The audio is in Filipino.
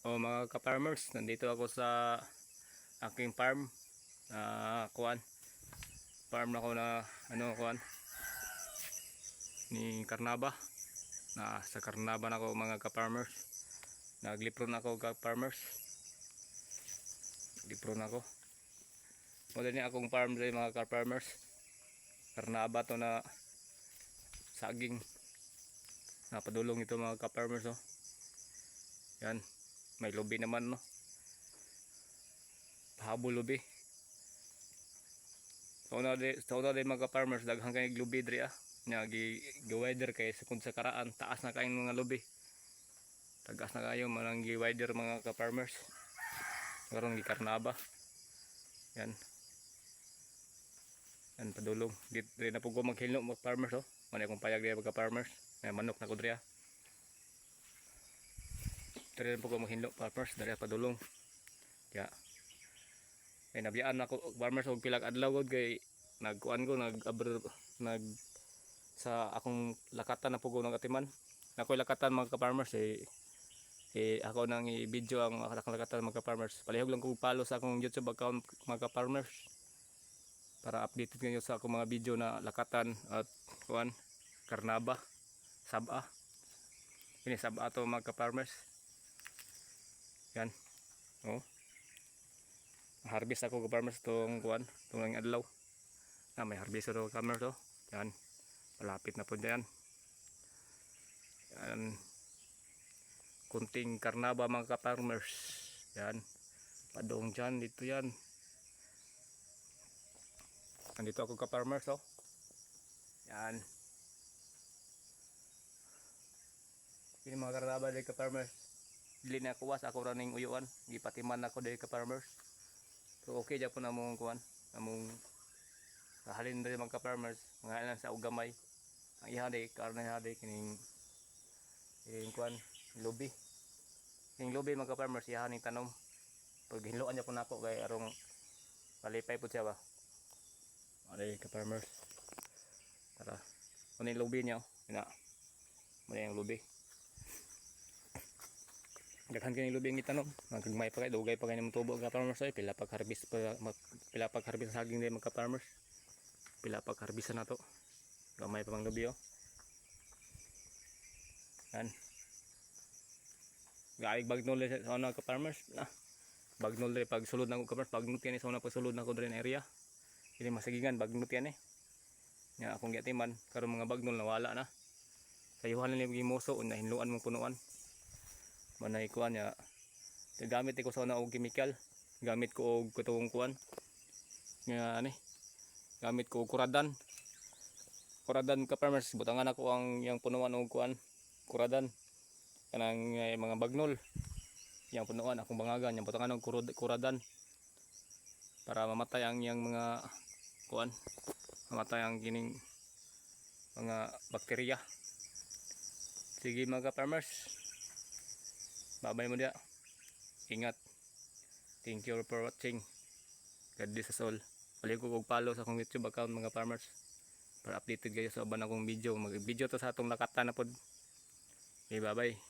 O mga ka-farmers, nandito ako sa aking farm. na kuan. Farm ako na ano kuan ni Karnaba. Na sa Karnaba na ako mga ka-farmers. Naglipron ako ka-farmers. Lipron ako. Mula ni akong farm dito mga ka-farmers. Karnaba to na saging. Napadulong ito mga ka-farmers oh. Yan. May lubi naman no. Pahabol lubi. So na di so na di mga farmers daghang kay lubi diri ah. Nya gi gi weather kay sa kun sa karaan taas na kayong mga lubi. Tagas na kayo manang gi weather mga ka farmers. Karon gi karnaba. Yan. Yan padulong. Di di na po ko maghilo mga farmers oh. Manay kong payag diya mga farmers. May manok na ko diri na po ko maghilo farmers diri padulong. Ya. Kay nabiyaan ako farmers og pilag adlaw gud kay nagkuan ko nag nag sa akong lakatan na po ko nagatiman. Nakoy lakatan mga ka-farmers eh eh ako nang i-video ang akong lakatan mga ka-farmers. Palihog lang kong follow sa akong YouTube account mga ka-farmers para updated kayo sa akong mga video na lakatan at kuan karnaba saba ini saba to mga ka-farmers yan. Oh. Harvest ako ka-farmers tong kuan tong adlaw. Na may harvest to ka-farmers to yan. Malapit na po dyan. Yan. Kunting karnaba mga ka-farmers. Yan. Padong dyan dito yan. Nandito ako ka-farmers oh. Yan. Ini mga karnaba dahil ka-farmers dili na kuwas ako running uyuan. Gipatiman ako dahil ka-farmers so okay dyan po na mong kuwan. Namong kahalin dahil mga ka-farmers. Mga ilan sa ugamay ang ihade karon na ihade kining kining kuan lubi kining lubi mga farmers ihahan ning tanom. Pag hinluan niya po nako kay arong palipay po siya ba? Ari ka farmers tara. Ano yung lubi niya? Ina. Ano yung lubi daghan kini lubi ang itanom magkagmay pa kay dugay pa kay nimong tubo ka farmers ay pila pag harvest pa mag, pila pag harvest sa saging din mga farmers pila pag harvest na to gamay pa mang lubi oh. Yan. Gaig bagnol sa una ka farmers na bagnol dre pag sulod na ko farmers bagnot yan eh, sa una pag sulod na ko dre na area. Ini masagingan bagnot yan eh. Nya akong giatiman. Karon mga bagnol nawala na. Sayuhan nila yung muso na hinluan mong punuan manay kuan nya gamit ko sa og chemical. Gamit ko og katong kuan nga ani. Gamit ko og kuradan. Kuradan ka farmers. Butangan ako ang yang punuan og kuan kuradan. Kanang eh, mga bagnol. Yang punuan akong bangagan yang butangan og kuradan. Para mamatay ang yang mga kuan mamatay ang kining mga bakterya sige mga farmers babay mo dia ingat. Thank you for watching. God bless us all. Pali ko kog follow sa akong YouTube account mga farmers. Para updated kayo sa uban akong video. Mag video to sa atong lakatan na pod. Okay bye bye